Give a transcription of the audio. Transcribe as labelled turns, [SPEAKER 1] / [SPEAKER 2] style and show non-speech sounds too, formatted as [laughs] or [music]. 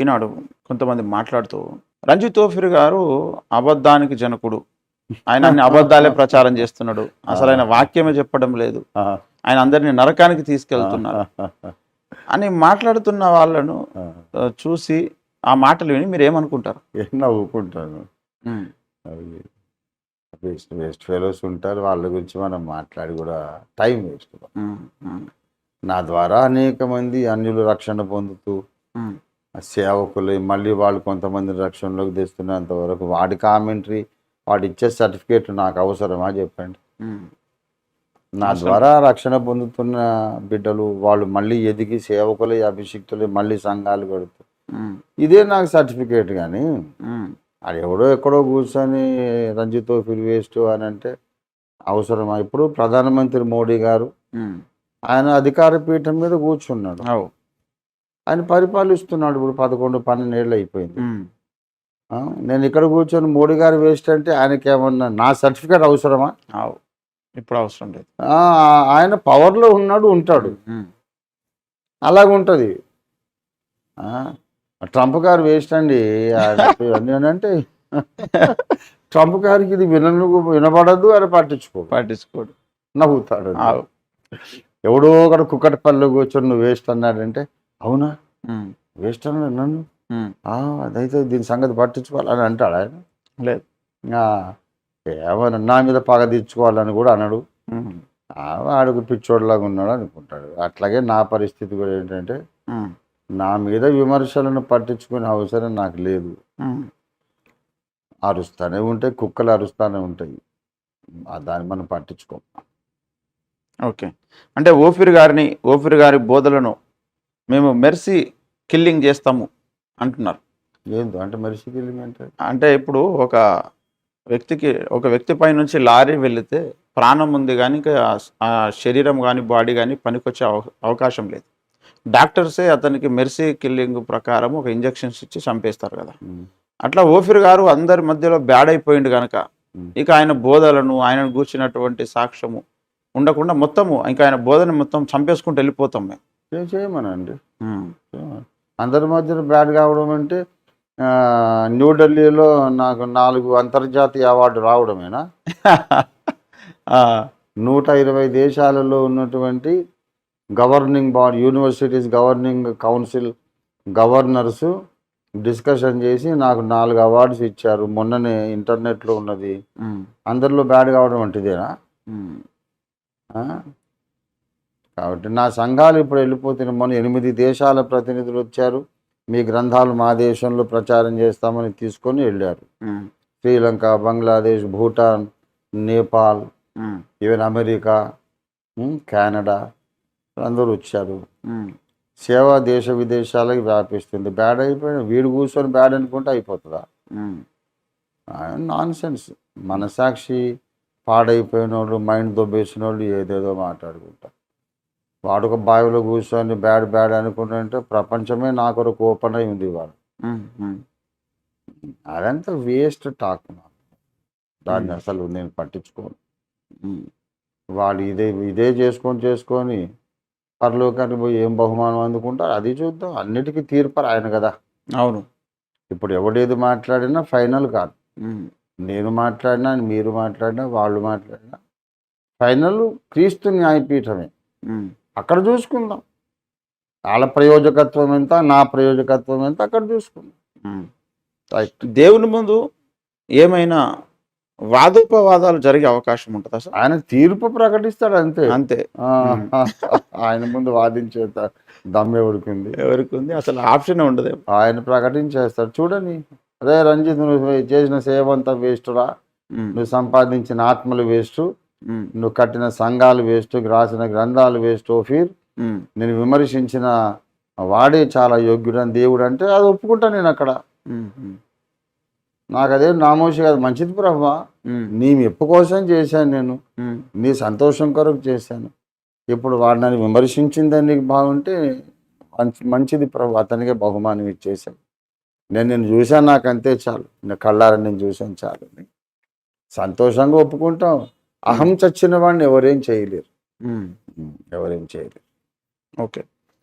[SPEAKER 1] ఈనాడు కొంతమంది మాట్లాడుతూ రంజిత్ తోఫిర్ గారు అబద్ధానికి జనకుడు. ఆయన అన్ని అబద్ధాలే [laughs] ప్రచారం చేస్తున్నాడు. అసలైన వాక్యమే చెప్పడం లేదు. ఆయన అందరినీ నరకానికి తీసుకెళ్తున్నారు. అని మాట్లాడుతున్న వాళ్ళను చూసి ఆ మాటలు విని మీరు ఏమనుకుంటారు?
[SPEAKER 2] నవ్వుకుంటాను వేస్ట్ వేస్ట్ ఫెలోస్ ఉంటారు. వాళ్ళ గురించి మనం మాట్లాడి కూడా టైం వేస్ట్. నా ద్వారా అనేక మంది అన్యులు రక్షణ పొందుతూ సేవకులు మళ్ళీ వాళ్ళు కొంతమంది రక్షణలోకి తెస్తున్నంత వరకు వాడి కామెంటరీ వాడు ఇచ్చే సర్టిఫికేట్ నాకు అవసరమా చెప్పండి. నా ద్వారా రక్షణ పొందుతున్న బిడ్డలు వాళ్ళు మళ్ళీ ఎదిగి సేవకులు అభిషిక్తులు మళ్ళీ సంఘాలు
[SPEAKER 1] ఉమ్,
[SPEAKER 2] ఇదే నాకు సర్టిఫికేట్ కానీ అది ఎవడో ఎక్కడో కూర్చొని రంజితో ఫిల్ వేస్ట్ అని అంటే అవసరమా? ఇప్పుడు ప్రధానమంత్రి మోడీ గారు. ఆయన అధికార పీఠం మీద కూర్చున్నాడు. ఆయన పరిపాలిస్తున్నాడు ఇప్పుడు పదకొండు పన్నెండు ఏళ్ళు అయిపోయింది. నేను ఇక్కడ కూర్చొని మోడీ గారు వేస్ట్ అంటే ఆయనకి ఏమన్నా నా సర్టిఫికేట్ అవసరమా?
[SPEAKER 1] అవు ఇప్పుడు అవసరం లేదు.
[SPEAKER 2] ఆ, ఆయన పవర్లో ఉన్నాడు ఉంటాడు. అలాగ ఉంటుంది ట్రంప్ గారు వేస్ట్ అండి. అంటే [laughs] ట్రంప్ గారికి ఇది వినను వినబడదు అని పట్టించుకో
[SPEAKER 1] పట్టించుకోడు.
[SPEAKER 2] నవ్వుతాడు. ఎవడో ఒకడు కుక్కటిపల్లిలో కూర్చొని నువ్వు వేస్ట్ అన్నాడంటే అవునా? వేస్ట్ అన్నాడు నన్ను?
[SPEAKER 1] ఉమ్,
[SPEAKER 2] "ఆ, అదైతే దీని సంగతి పట్టించుకోవాలని అంటాడు? ఆయన
[SPEAKER 1] లేదు.
[SPEAKER 2] ఆ, ఏమన్నా నా మీద పగ తీర్చుకోవాలని కూడా అనడు.
[SPEAKER 1] ఉమ్,
[SPEAKER 2] ఆ, వాడికి పిచ్చోడ్లాగా ఉన్నాడు అనుకుంటాడు. అట్లాగే నా పరిస్థితి కూడా ఏంటంటే నా మీద విమర్శలను పట్టించుకునే అవసరం నాకు లేదు. అరుస్తానే ఉంటాయి కుక్కలు అరుస్తానే ఉంటాయి. దాన్ని మనం పట్టించుకోం.
[SPEAKER 1] ఓకే. అంటే ఓఫిర్ గారిని ఓఫిర్ గారి బోధలను మేము మెర్సీ కిల్లింగ్ చేస్తాము అంటున్నారు.
[SPEAKER 2] ఏందో? అంటే మనిషికి వెళ్ళి అంటే?
[SPEAKER 1] అంటే ఇప్పుడు ఒక వ్యక్తికి ఒక వ్యక్తి పై నుంచి లారీ వెళితే ప్రాణం ఉంది కానీ ఆ- శరీరం కానీ బాడీ కానీ పనికొచ్చే అవ- అవకాశం లేదు. డాక్టర్సే అతనికి మెర్సీ కిల్లింగ్ ప్రకారం ఒక ఇంజెక్షన్స్ ఇచ్చి చంపేస్తారు కదా. అట్లా ఓఫిర్ గారు అందరి మధ్యలో బ్యాడ్ అయిపోయింది కనుక. ఇక ఆయన బోధలను ఆయనను కూర్చున్నటువంటి సాక్ష్యము ఉండకుండా మొత్తము ఇంకా ఆయన బోధన మొత్తం చంపేసుకుంటూ వెళ్ళిపోతాం మేము.
[SPEAKER 2] చేయమనండి. అందరి మధ్యన బ్యాడ్ కావడం అంటే న్యూఢిల్లీలో నాకు నాలుగు అంతర్జాతీయ అవార్డు రావడమేనా? [laughs] నూట ఇరవై దేశాలలో ఉన్నటువంటి governing body universities governing council governors discussion చేసి నాకు నాలుగు అవార్డ్స్ ఇచ్చారు. మొన్ననే ఇంటర్నెట్లో ఉన్నది. అందరిలో బ్యాడ్ కావడం వంటిదేనా? కాబట్టి నా సంఘాలు ఇప్పుడు వెళ్ళిపోతున్నాయి మొన్న ఎనిమిది దేశాల ప్రతినిధులు వచ్చారు. మీ గ్రంథాలు మా దేశంలో ప్రచారం చేస్తామని తీసుకొని వెళ్ళారు. Sri Lanka Bangladesh Bhutan Nepal even America Canada అందరూ వచ్చారు. సేవ దేశ విదేశాలకు వ్యాపిస్తుంది. బ్యాడ్ అయిపోయిన వీడు కూర్చొని బ్యాడ్ అనుకుంటే అయిపోతుందా? నాన్ సెన్స్ మనసాక్షి పాడైపోయిన వాళ్ళు మైండ్ దొబ్బేసిన వాళ్ళు ఏదేదో మాట్లాడుకుంటారు వాడు ఒక బావిలో కూర్చొని బ్యాడ్ బ్యాడ్ అనుకుంటుంటే ప్రపంచమే నా కొరకు ఓపెన్ అయి ఉంది వాడు అదంతా వేస్ట్ టాక్ దాన్ని. అసలు నేను పట్టించుకోను. వాడు ఇదే ఇదే చేసుకొని చేసుకొని పరలోకానికి పోయి ఏం బహుమానం అందుకుంటారు అది చూద్దాం. అన్నిటికీ తీర్పరు ఆయన కదా.
[SPEAKER 1] అవును.
[SPEAKER 2] ఇప్పుడు ఎవడేది మాట్లాడినా ఫైనల్ కాదు. నేను మాట్లాడినా మీరు మాట్లాడినా వాళ్ళు మాట్లాడినా ఫైనల్ క్రీస్తు న్యాయపీఠమే. అక్కడ చూసుకుందాం. వాళ్ళ ప్రయోజకత్వం ఎంత నా ప్రయోజకత్వం ఎంత అక్కడ చూసుకుందాం.
[SPEAKER 1] దేవుని ముందు ఏమైనా వాదోపవాదాలు జరిగే అవకాశం ఉంటుందా సార్?
[SPEAKER 2] ఆయన తీర్పు ప్రకటిస్తాడు అంతే.
[SPEAKER 1] అంతే.
[SPEAKER 2] ఆయన ముందు వాదించేంత దమ్మె ఉడికింది
[SPEAKER 1] ఎవరికి ఉంది అసలు ఆప్షన్ ఉండదు
[SPEAKER 2] ఆయన ప్రకటించేస్తాడు. చూడండి. అరే రంజిత్ నువ్వు చేసిన సేవ అంతా వేస్టురా? నువ్వు సంపాదించిన ఆత్మలు వేస్ట్. నువ్వు కట్టిన సంఘాలు వేస్ట్ రాసిన గ్రంథాలు వేస్ట్ ఓఫీర్. నేను విమర్శించిన వాడే చాలా యోగ్యుడని దేవుడు అంటే అది ఒప్పుకుంటా నేను అక్కడ. నాకు అదేం నామోషి కాదు మంచిది ప్రభా. నీ మెప్పు కోసం చేశాను నేను. నీ సంతోషం కొరకు చేశాను. ఇప్పుడు వాడు నన్ను విమర్శించిందని నీకు బాగుంటే మంచి మంచిది ప్రభు. అతనికే బహుమానం ఇచ్చేసాను నేను నేను చూశాను నాకు అంతే చాలు. నేను కళ్ళారా నేను చూశాను చాలు సంతోషంగా ఒప్పుకుంటాం అహం చచ్చిన వాడిని ఎవరేం చేయలేరు. ఎవరేం చేయలేరు.
[SPEAKER 1] ఓకే.